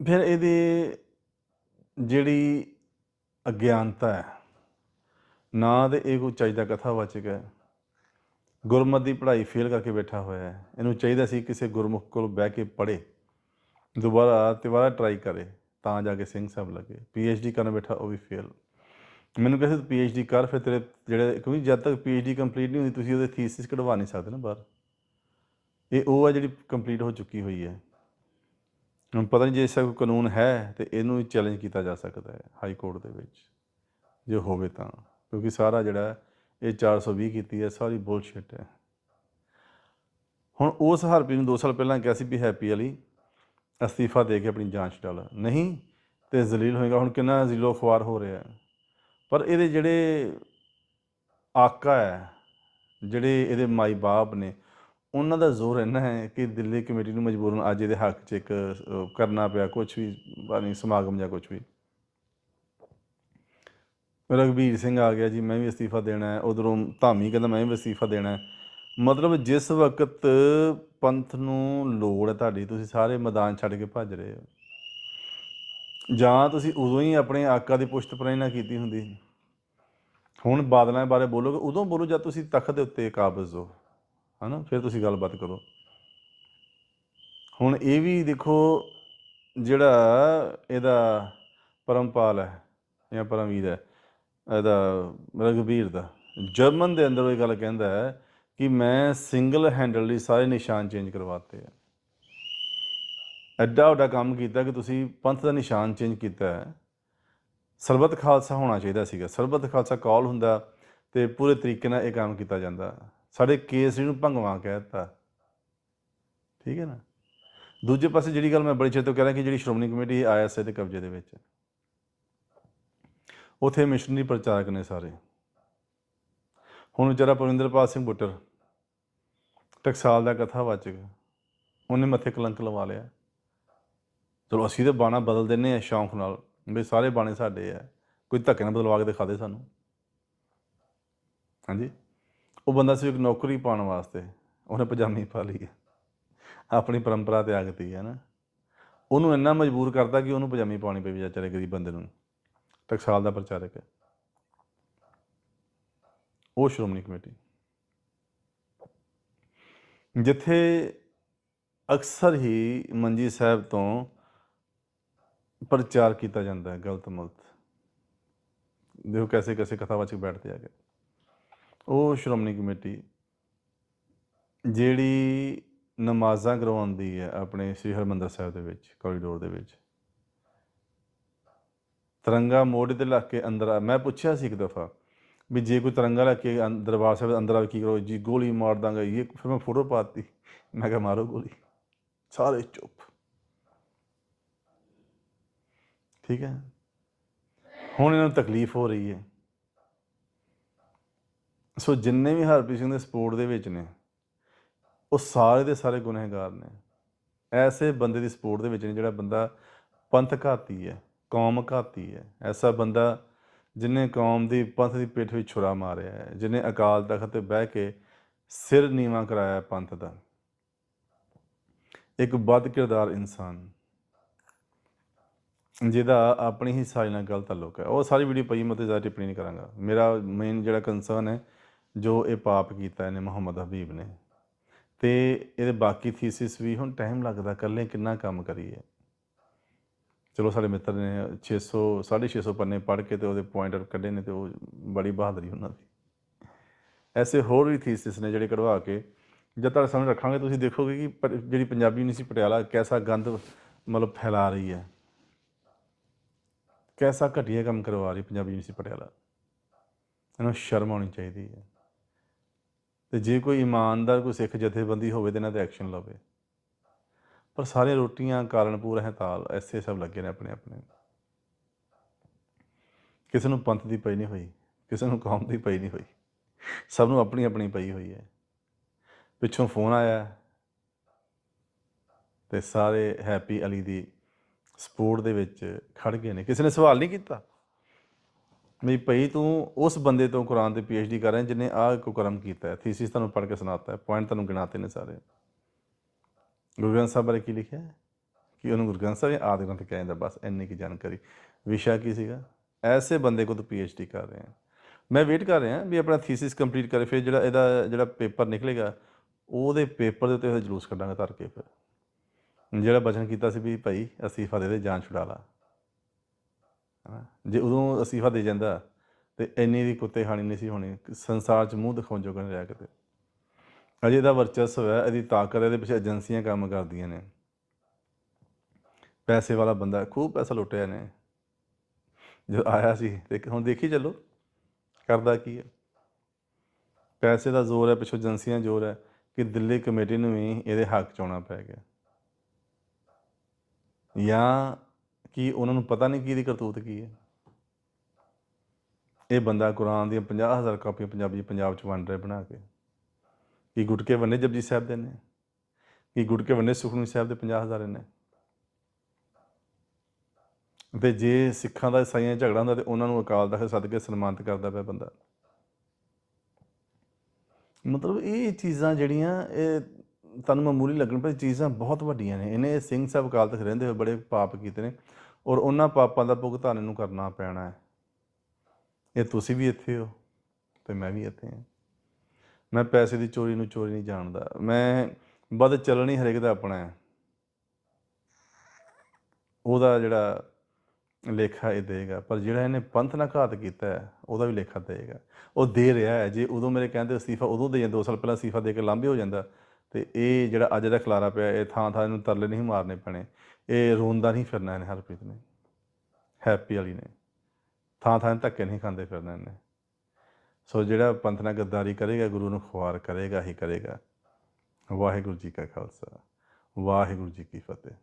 Speaker 1: ਫਿਰ ਇਹਦੀ ਜਿਹੜੀ ਅਗਿਆਨਤਾ ਹੈ, ਨਾ ਤੇ ਇਹ ਕੋਈ ਚਾਹੀਦਾ ਕਥਾਵਾਚਕ ਹੈ। ਗੁਰਮਤ ਦੀ ਪੜ੍ਹਾਈ ਫੇਲ ਕਰਕੇ ਬੈਠਾ ਹੋਇਆ ਹੈ। ਇਹਨੂੰ ਚਾਹੀਦਾ ਸੀ ਕਿਸੇ ਗੁਰਮੁਖ ਕੋਲ ਬਹਿ ਕੇ ਪੜ੍ਹੇ। ਦੁਬਾਰਾ ਤਿਵਾਰਾ ਟਰਾਈ ਕਰੇ। ਤਾਂ ਜਾ ਕੇ ਸਿੰਘ ਸਾਹਿਬ ਲੱਗੇ। ਡੀ ਕਰਨ ਬੈਠਾ ਉਹ ਵੀ ਫੇਲ ਮੈਨੂੰ ਕਹਿੰਦੇ ਤੂੰ ਡੀ ਕਰ ਫਿਰ ਤੇਰੇ ਜਿਹੜੇ ਕਿਉਂਕਿ ਜਦ ਤੱਕ ਡੀ ਕੰਪਲੀਟ ਨਹੀਂ ਹੁੰਦੀ ਤੁਸੀਂ ਉਹਦੇ ਥੀਸਿਸ ਕਢਵਾ ਨਹੀਂ ਸਕਦੇ ਨਾ ਬਾਹਰ। ਇਹ ਉਹ ਹੈ ਜਿਹੜੀ ਕੰਪਲੀਟ ਹੋ ਚੁੱਕੀ ਹੋਈ ਹੈ। ਹੁਣ ਪਤਾ ਨਹੀਂ ਜੇ ਇਸ ਕੋਈ ਕਾਨੂੰਨ ਹੈ ਤੇ ਇਹਨੂੰ ਚੈਲੰਜ ਕੀਤਾ ਜਾ ਸਕਦਾ ਹੈ ਹਾਈ ਕੋਰਟ ਦੇ ਵਿੱਚ। ਜੇ ਹੋਵੇ ਤਾਂ। ਕਿਉਂਕਿ ਸਾਰਾ ਜਿਹੜਾ ਹੈ, ਇਹ 420 ਕੀਤੀ ਹੈ ਸਾਰੀ ਬੁਲਸ਼ਿਟ ਹੈ। ਹੁਣ ਉਸ ਹਰਪੀ ਨੂੰ 2 ਸਾਲ ਪਹਿਲਾਂ ਕਿਹਾ ਸੀ ਵੀ ਹੈਪੀ ਵਾਲੀ ਅਸਤੀਫਾ ਦੇ ਕੇ ਆਪਣੀ ਜਾਂਚ ਡਾਲ ਨਹੀਂ ਤੇ ਜ਼ਲੀਲ ਹੋਏਗਾ। ਹੁਣ ਕਿੰਨਾ ਜ਼ਿਲੋ ਖਵਾਰ ਹੋ ਰਿਹਾ ਹੈ। ਪਰ ਇਹਦੇ ਜਿਹੜੇ ਆਕਾ ਹੈ, ਜਿਹੜੇ ਇਹਦੇ ਮਾਈ ਬਾਪ ਨੇ, ਉਹਨਾਂ ਦਾ ਜ਼ੋਰ ਇੰਨਾ ਹੈ ਕਿ ਦਿੱਲੀ ਕਮੇਟੀ ਨੂੰ ਮਜਬੂਰਨ ਅੱਜ ਇਹਦੇ ਹੱਕ 'ਚ ਇੱਕ ਕਰਨਾ ਪਿਆ ਕੁਝ ਵੀ ਪਤਾ ਸਮਾਗਮ ਜਾਂ ਕੁਝ ਵੀ। ਰਘਬੀਰ ਸਿੰਘ ਆ ਗਿਆ ਜੀ, ਮੈਂ ਵੀ ਅਸਤੀਫਾ ਦੇਣਾ ਹੈ। ਉਧਰੋਂ ਧਾਮੀ ਕਹਿੰਦਾ ਮੈਂ ਵੀ ਅਸਤੀਫਾ ਦੇਣਾ ਹੈ। ਮਤਲਬ ਜਿਸ ਵਕਤ ਪੰਥ ਨੂੰ ਲੋੜ ਹੈ ਤੁਹਾਡੀ, ਤੁਸੀਂ ਸਾਰੇ ਮੈਦਾਨ ਛੱਡ ਕੇ ਭੱਜ ਰਹੇ ਹੋ। ਜਾਂ ਤੁਸੀਂ ਉਦੋਂ ਹੀ ਆਪਣੇ ਆਕਾ ਦੀ ਪੁਸ਼ਤ ਪਰਾਈ ਨਾ ਕੀਤੀ ਹੁੰਦੀ ਹੁਣ ਬਾਦਲਾਂ ਬਾਰੇ ਬੋਲੋਗੇ, ਉਦੋਂ ਬੋਲੋ ਜਦ ਤੁਸੀਂ ਤਖਤ ਦੇ ਉੱਤੇ ਕਾਬਜ਼ ਹੋ। ਹਨਾ? ਫਿਰ ਤੁਸੀਂ ਗੱਲਬਾਤ ਕਰੋ। ਹੁਣ ਇਹ ਵੀ ਦੇਖੋ, ਜਿਹੜਾ ਇਹਦਾ ਪਰਮਪਾਲ ਹੈ ਜਾਂ ਪਰਮਵੀਰ ਹੈ, ਇਹਦਾ ਰਘਬੀਰ ਦਾ। ਜਰਮਨ ਦੇ ਅੰਦਰ ਉਹ ਇਹ ਗੱਲ ਕਹਿੰਦਾ ਹੈ ਕਿ ਮੈਂ ਸਿੰਗਲ ਹੈਂਡਲਲੀ ਸਾਰੇ ਨਿਸ਼ਾਨ ਚੇਂਜ ਕਰਵਾਤੇ ਆ। ਐਡਾ ਵੱਡਾ ਕੰਮ ਕੀਤਾ ਕਿ ਤੁਸੀਂ ਪੰਥ ਦਾ ਨਿਸ਼ਾਨ ਚੇਂਜ ਕੀਤਾ ਹੈ। ਸਰਬੱਤ ਖਾਲਸਾ ਹੋਣਾ ਚਾਹੀਦਾ ਸੀਗਾ। ਸਰਬਤ ਖਾਲਸਾ ਕਾਲ ਹੁੰਦਾ ਤੇ ਪੂਰੇ ਤਰੀਕੇ ਨਾਲ ਇਹ ਕੰਮ ਕੀਤਾ ਜਾਂਦਾ। ਸਾਡੇ ਕੇਸਰੀ ਨੂੰ ਭੰਗਵਾ ਕਹਿ ਦਿੱਤਾ। ਠੀਕ ਹੈ ਨਾ? ਦੂਜੇ ਪਾਸੇ ਜਿਹੜੀ ਗੱਲ ਮੈਂ ਬੜੀ ਚਿਰ ਤੋਂ ਕਹਿ ਰਿਹਾ ਕਿ ਜਿਹੜੀ ਸ਼੍ਰੋਮਣੀ ਕਮੇਟੀ ਆਇਆ ਆਈਐਸਏ ਦੇ ਕਬਜ਼ੇ ਦੇ ਵਿੱਚ ਹੈ। ਉਥੇ ਮਿਸ਼ਨਰੀ ਪ੍ਰਚਾਰਕ ਨੇ ਸਾਰੇ। ਹੁਣ ਵਿਚਾਰਾ ਪਰਵਿੰਦਰਪਾਲ ਸਿੰਘ ਬੁੱਟਰ, ਟਕਸਾਲ ਦਾ ਕਥਾ ਕਥਾਵਾਚਕ, ਉਹਨੇ ਮੱਥੇ ਕਲੰਕ ਲਵਾ ਲਿਆ। ਚਲੋ ਅਸੀਂ ਤਾਂ ਬਾਣਾ ਬਦਲ ਦਿੰਨੇ ਆ ਸ਼ੌਂਕ ਨਾਲ, ਵੀ ਸਾਰੇ ਬਾਣੇ ਸਾਡੇ ਆ, ਕੋਈ ਧੱਕੇ ਨਾਲ ਬਦਲਵਾ ਕੇ ਦਿਖਾ ਦੇ ਸਾਨੂੰ। ਹਾਂਜੀ? ਉਹ ਬੰਦਾ ਸੀ ਇੱਕ ਨੌਕਰੀ ਪਾਉਣ ਵਾਸਤੇ ਉਹਨੇ ਪਜਾਮੀ ਪਾ ਲਈ ਆਪਣੀ ਪਰੰਪਰਾ ਤਿਆਗਤੀ ਹੈ ਨਾ। ਉਹਨੂੰ ਇੰਨਾ ਮਜਬੂਰ ਕਰਦਾ ਕਿ ਉਹਨੂੰ ਪਜਾਮੀ ਪਾਉਣੀ ਪਈ ਵਿਚਾਰੇ ਗਰੀਬ ਬੰਦੇ ਨੂੰ। ਟਕਸਾਲ ਦਾ ਪ੍ਰਚਾਰਕ। ਹੈ ਉਹ ਸ਼੍ਰੋਮਣੀ ਕਮੇਟੀ। ਜਿੱਥੇ ਅਕਸਰ ਹੀ ਮੰਜੀ ਸਾਹਿਬ ਤੋਂ ਪ੍ਰਚਾਰ ਕੀਤਾ ਜਾਂਦਾ ਹੈ, ਗਲਤ ਮਲਤ। ਦੇਖੋ ਕੈਸੇ ਕੈਸੇ ਕਥਾਵਾਚਕ ਬੈਠਦੇ ਆ ਗਏ। ਉਹ ਸ਼੍ਰੋਮਣੀ ਕਮੇਟੀ ਜਿਹੜੀ ਨਮਾਜ਼ਾਂ ਕਰਵਾਉਂਦੀ ਹੈ ਆਪਣੇ ਸ੍ਰੀ ਹਰਮੰਦਰ ਸਾਹਿਬ ਦੇ ਵਿੱਚ ਕੋਰੀਡੋਰ ਦੇ ਵਿੱਚ। ਤਿਰੰਗਾ ਮੋਢੇ ਦੇ ਇਲਾਕੇ ਅੰਦਰ ਮੈਂ ਪੁੱਛਿਆ ਸੀ ਇੱਕ ਦਫਾ ਵੀ ਜੇ ਕੋਈ ਤਿਰੰਗਾ ਲੈ ਕੇ ਦਰਬਾਰ ਸਾਹਿਬ ਦੇ ਅੰਦਰ ਆ ਕੀ ਕਰੋ? ਜੀ, ਗੋਲੀ ਮਾਰ ਦਾਂਗਾ ਇਹ ਫਿਰ ਮੈਂ ਫੋਟੋ ਪਾਤੀ। ਮੈਂ ਕਿਹਾ, ਮਾਰੋ ਗੋਲੀ। ਸਾਰੇ ਚੁੱਪ। ਠੀਕ ਹੈ? ਹੁਣ ਇਹਨਾਂ ਨੂੰ ਤਕਲੀਫ ਹੋ ਰਹੀ ਹੈ। ਸੋ ਜਿੰਨੇ ਵੀ ਹਰਪ੍ਰੀਤ ਸਿੰਘ ਦੇ ਸਪੋਰਟ ਦੇ ਵਿੱਚ ਨੇ, ਉਹ ਸਾਰੇ ਦੇ ਸਾਰੇ ਗੁਨਹਗਾਰ ਨੇ। ਐਸੇ ਬੰਦੇ ਦੀ ਸਪੋਰਟ ਦੇ ਵਿੱਚ ਨੇ ਜਿਹੜਾ ਬੰਦਾ ਪੰਥ ਘਾਤੀ ਹੈ, ਕੌਮ ਘਾਤੀ ਹੈ। ਐਸਾ ਬੰਦਾ ਜਿਨੇ ਕੌਮ ਦੀ ਪੰਥ ਦੀ ਪਿੱਠ ਵਿੱਚ ਛੁਰਾ ਮਾਰਿਆ ਹੈ, ਜਿਨੇ ਅਕਾਲ ਤਖਤ ਤੇ ਬਹਿ ਕੇ ਸਿਰ ਨੀਵਾ ਕਰਾਇਆ ਪੰਥ ਦਾ। ਇੱਕ ਬਦ ਕਿਰਦਾਰ ਇਨਸਾਨ, ਜਿਹਦਾ ਆਪਣੀ ਹੀ ਸਾਜ ਨਾਲ ਗਲਤ ਤਾਲੁਕ ਹੈ। ਉਹ ਸਾਰੀ ਵੀਡੀਓ ਪਈ, ਮੈਂ ਤੇ ਜ਼ਿਆਦਾ ਟਿੱਪਣੀ ਨਹੀਂ ਕਰਾਂਗਾ। ਮੇਰਾ ਮੇਨ ਜਿਹੜਾ ਕੰਸਰਨ ਹੈ, ਜੋ ਇਹ ਪਾਪ ਕੀਤਾ ਇਹਨੇ, ਮੁਹੰਮਦ ਹਬੀਬ ਨੇ। ਤੇ ਇਹਦੇ ਬਾਕੀ ਥੀਸਿਸ ਵੀ ਹੁਣ ਟਾਈਮ ਲੱਗਦਾ, ਇਕੱਲੇ ਕਿੰਨਾ ਕੰਮ ਕਰੀਏ। ਚਲੋ ਸਾਡੇ ਮਿੱਤਰ ਨੇ 600 650 ਪੰਨੇ ਪੜ੍ਹ ਕੇ ਤੇ ਉਹਦੇ ਪੁਆਇੰਟ ਕੱਢੇ ਨੇ ਤੇ ਉਹ ਬੜੀ ਬਹਾਦਰੀ ਉਹਨਾਂ ਦੀ। ਐਸੇ ਹੋਰ ਵੀ ਥੀਸਿਸ ਨੇ ਜਿਹੜੇ ਕਢਵਾ ਕੇ, ਜਦ ਤੱਕ ਸਾਹਮਣੇ ਰੱਖਾਂਗੇ, ਤੁਸੀਂ ਦੇਖੋਗੇ ਕਿ ਪ- ਜਿਹੜੀ ਪੰਜਾਬੀ ਯੂਨੀਵਰਸਿਟੀ ਪਟਿਆਲਾ ਕੈਸਾ ਗੰਦ ਮਤਲਬ ਫੈਲਾ ਰਹੀ ਹੈ। ਕੈਸਾ ਘਟੀਆ ਕੰਮ ਕਰਵਾ ਰਹੀ ਪੰਜਾਬੀ ਯੂਨੀਵਰਸਿਟੀ ਪਟਿਆਲਾ। ਇਹਨੂੰ ਸ਼ਰਮ ਆਉਣੀ ਚਾਹੀਦੀ ਹੈ। ਤੇ ਜੇ ਕੋਈ ਇਮਾਨਦਾਰ, ਕੋਈ ਸਿੱਖ ਜਥੇਬੰਦੀ ਹੋਵੇ ਤੇ ਇਹਨਾਂ ਤੇ ਐਕਸ਼ਨ ਲਵੇ। ਪਰ ਸਾਰੇ ਰੋਟੀਆਂ ਕਾਰਨਪੂਰ ਹੈ ਤਾਲ, ਐਸੇ ਸਭ ਲੱਗੇ ਨੇ ਆਪਣੇ ਆਪਣੇ। ਕਿਸੇ ਨੂੰ ਪੰਥ ਦੀ ਪਈ ਨਹੀਂ ਹੋਈ, ਕਿਸੇ ਨੂੰ ਕੌਮ ਦੀ ਪਈ ਨਹੀਂ ਹੋਈ, ਸਭ ਨੂੰ ਆਪਣੀ ਆਪਣੀ ਪਈ ਹੋਈ ਹੈ। ਪਿੱਛੋਂ ਫੋਨ ਆਇਆ ਤੇ ਸਾਰੇ ਹੈਪੀ ਅਲੀ ਦੀ ਸਪੋਰਟ ਦੇ ਵਿੱਚ ਖੜ ਗਏ ਨੇ। ਕਿਸੇ ਨੇ ਸਵਾਲ ਨਹੀਂ ਕੀਤਾ? ਵੀ ਭਈ ਤੂੰ ਉਸ ਬੰਦੇ ਤੋਂ ਕੁਰਾਨ ਤੇ ਪੀਐਚਡੀ ਕਰ ਰਿਹਾ ਜਿਹਨੇ ਆਹ ਕੋ ਕਰਮ ਕੀਤਾ ਹੈ ਥੀਸਿਸ ਤੁਹਾਨੂੰ ਪੜ੍ਹ ਕੇ ਸੁਣਾਤਾ ਹੈ ਪੁਆਇੰਟ ਤੁਹਾਨੂੰ ਗਿਣਾਤੇ ਨੇ ਸਾਰੇ। ਗੁਰੂ ਗ੍ਰੰਥ ਸਾਹਿਬ ਬਾਰੇ ਕੀ ਲਿਖਿਆ ਹੈ? ਕਿ ਉਹਨੂੰ ਗੁਰੂ ਗ੍ਰੰਥ ਸਾਹਿਬ ਜਾਂ ਆਦਿ ਗ੍ਰੰਥ ਕਿਹਾ ਜਾਂਦਾ ਬਸ ਇੰਨੀ ਕੀ ਜਾਣਕਾਰੀ। ਵਿਸ਼ਾ ਕੀ ਸੀਗਾ? ਐਸੇ ਬੰਦੇ ਕੋ ਤੂੰ ਪੀਐਚਡੀ ਕਰ ਰਹੇ ਹੈ। ਮੈਂ ਵੇਟ ਕਰ ਰਿਹਾ ਵੀ ਆਪਣਾ ਥੀਸਿਸ ਕੰਪਲੀਟ ਕਰੇ, ਫਿਰ ਜਿਹੜਾ ਇਹਦਾ ਜਿਹੜਾ ਪੇਪਰ ਨਿਕਲੇਗਾ, ਉਹਦੇ ਪੇਪਰ ਦੇ ਉੱਤੇ ਉਹਦਾ ਜਲੂਸ ਕੱਢਾਂਗੇ ਧਰ ਕੇ ਫਿਰ। ਜਿਹੜਾ ਬਚਨ ਕੀਤਾ ਸੀ ਵੀ ਭਾਈ ਅਸੀਫਾ ਦੇ ਦੇ, ਜਾਨ ਛੁਡਾ ਲਾ। ਹਨਾ? ਜੇ ਉਦੋਂ ਅਸੀਫਾ ਦੇ ਜਾਂਦਾ, ਤੇ ਇੰਨੀ ਦੀ ਕੁੱਤੇ ਹਾਣੀ ਨਹੀਂ ਸੀ ਹੋਣੀ। ਸੰਸਾਰ 'ਚ ਮੂੰਹ ਦਿਖਾਉਣ ਜੋਗਾ ਨਹੀਂ ਰਹਿ ਕਿਤੇ। ਅਜੇ ਦਾ ਵਰਚਸਵ ਹੈ, ਇਹਦੀ ਤਾਕਤ ਹੈ, ਇਹਦੇ ਪਿੱਛੇ ਏਜੰਸੀਆਂ ਕੰਮ ਕਰਦੀਆਂ ਨੇ। ਪੈਸੇ ਵਾਲਾ ਬੰਦਾ ਖੂਬ ਪੈਸਾ ਲੁੱਟਿਆ ਨੇ। ਜਦੋਂ ਆਇਆ ਸੀ ਤੇ ਹੁਣ ਦੇਖੀ ਚੱਲੋ, ਕਰਦਾ ਕੀ ਹੈ। ਪੈਸੇ ਦਾ ਜ਼ੋਰ ਹੈ, ਪਿੱਛੋਂ ਏਜੰਸੀਆਂ ਜ਼ੋਰ ਹੈ ਕਿ ਦਿੱਲੀ ਕਮੇਟੀ ਨੂੰ ਵੀ ਇਹਦੇ ਹੱਕ ਚ ਆਉਣਾ ਪੈ ਗਿਆ। ਜਾਂ ਕਿ ਉਹਨਾਂ ਨੂੰ ਪਤਾ ਨਹੀਂ ਕਿ ਇਹਦੀ ਕਰਤੂਤ ਕੀ ਹੈ। ਇਹ ਬੰਦਾ ਕੁਰਾਨ ਦੀਆਂ 50000 ਕਾਪੀਆਂ ਪੰਜਾਬੀ, ਪੰਜਾਬ ਚ ਵੰਡ ਰਿਹਾ ਬਣਾ ਕੇ। ਕੀ ਗੁਟਕੇ ਵੰਨੇ ਜਪਜੀ ਸਾਹਿਬ ਦੇ ਨੇ? ਕੀ ਗੁਟਕੇ ਵੰਨੇ ਸੁਖਮਨੀ ਸਾਹਿਬ ਦੇ 50000 ਨੇ ਤੇ ਜੇ ਸਿੱਖਾਂ ਦਾ ਇਸਾਈਆਂ ਝਗੜਾ ਹੁੰਦਾ ਤੇ ਉਹਨਾਂ ਨੂੰ ਅਕਾਲ ਤਖਤ ਸੱਦ ਕੇ ਸਨਮਾਨਿਤ ਕਰਦਾ ਪਿਆ ਬੰਦਾ। ਮਤਲਬ ਇਹ ਚੀਜ਼ਾਂ ਜਿਹੜੀਆਂ, ਇਹ ਤੁਹਾਨੂੰ ਮਾਮੂਲੀ ਲੱਗਣ ਪਰ ਚੀਜ਼ਾਂ ਬਹੁਤ ਵੱਡੀਆਂ ਨੇ। ਇਹਨੇ ਸਿੰਘ ਸਾਹਿਬ ਅਕਾਲ ਤਖਤ ਰਹਿੰਦੇ ਹੋਏ ਬੜੇ ਪਾਪ ਕੀਤੇ ਨੇ ਔਰ ਉਹਨਾਂ ਪਾਪਾਂ ਦਾ ਭੁਗਤਾਨ ਇਹਨੂੰ ਕਰਨਾ ਪੈਣਾ ਹੈ। ਇਹ ਤੁਸੀਂ ਵੀ ਇੱਥੇ ਹੋ ਤੇ ਮੈਂ ਵੀ ਇੱਥੇ ਹਾਂ। ਮੈਂ ਪੈਸੇ ਦੀ ਚੋਰੀ ਨੂੰ ਚੋਰੀ ਨਹੀਂ ਜਾਣਦਾ। ਮੈਂ ਬਦ ਹੀ ਹਰੇਕ ਦਾ ਆਪਣਾ ਹੈ। ਉਹਦਾ ਜਿਹੜਾ ਲੇਖਾ ਇਹ ਦੇਗਾ, ਪਰ ਜਿਹੜਾ ਇਹਨੇ ਪੰਥ ਨਾਲ ਘਾਤ ਕੀਤਾ ਹੈ, ਉਹਦਾ ਵੀ ਲੇਖਾ ਦੇਗਾ। ਉਹ ਦੇ ਰਿਹਾ ਹੈ। ਜੇ ਉਦੋਂ ਮੇਰੇ ਕਹਿੰਦੇ ਅਸਤੀਫਾ ਉਦੋਂ ਦੇ ਜਾਂਦਾ 2 ਸਾਲ ਪਹਿਲਾਂ ਅਸਤੀਫਾ ਦੇ ਕੇ ਲਾਂਭੇ ਹੋ ਜਾਂਦਾ, ਤੇ ਇਹ ਜਿਹੜਾ ਅੱਜ ਦਾ ਖਲਾਰਾ ਪਿਆ, ਇਹ ਥਾਂ ਥਾਂ ਇਹਨੂੰ ਤਰਲੇ ਨਹੀਂ ਮਾਰਨੇ ਪੈਣੇ। ਇਹ ਰੋਂਦਾ ਨਹੀਂ ਫਿਰਨਾ ਇਹਨੇ ਹਰਪ੍ਰੀਤ ਨੇ। ਹੈਪੀ ਵਾਲੀ ਨੇ। ਥਾਂ ਥਾਂ ਧੱਕੇ ਨਹੀਂ ਖਾਂਦੇ ਫਿਰਨਾ ਇਹਨੇ। ਸੋ ਜਿਹੜਾ ਪੰਥ ਨਾਲ ਗੱਦਾਰੀ ਕਰੇਗਾ, ਗੁਰੂ ਨੂੰ ਖੁਆਰ ਕਰੇਗਾ, ਹੀ ਕਰੇਗਾ। ਵਾਹਿਗੁਰੂ ਜੀ ਕਾ ਖਾਲਸਾ, ਵਾਹਿਗੁਰੂ ਜੀ ਕੀ ਫਤਿਹ।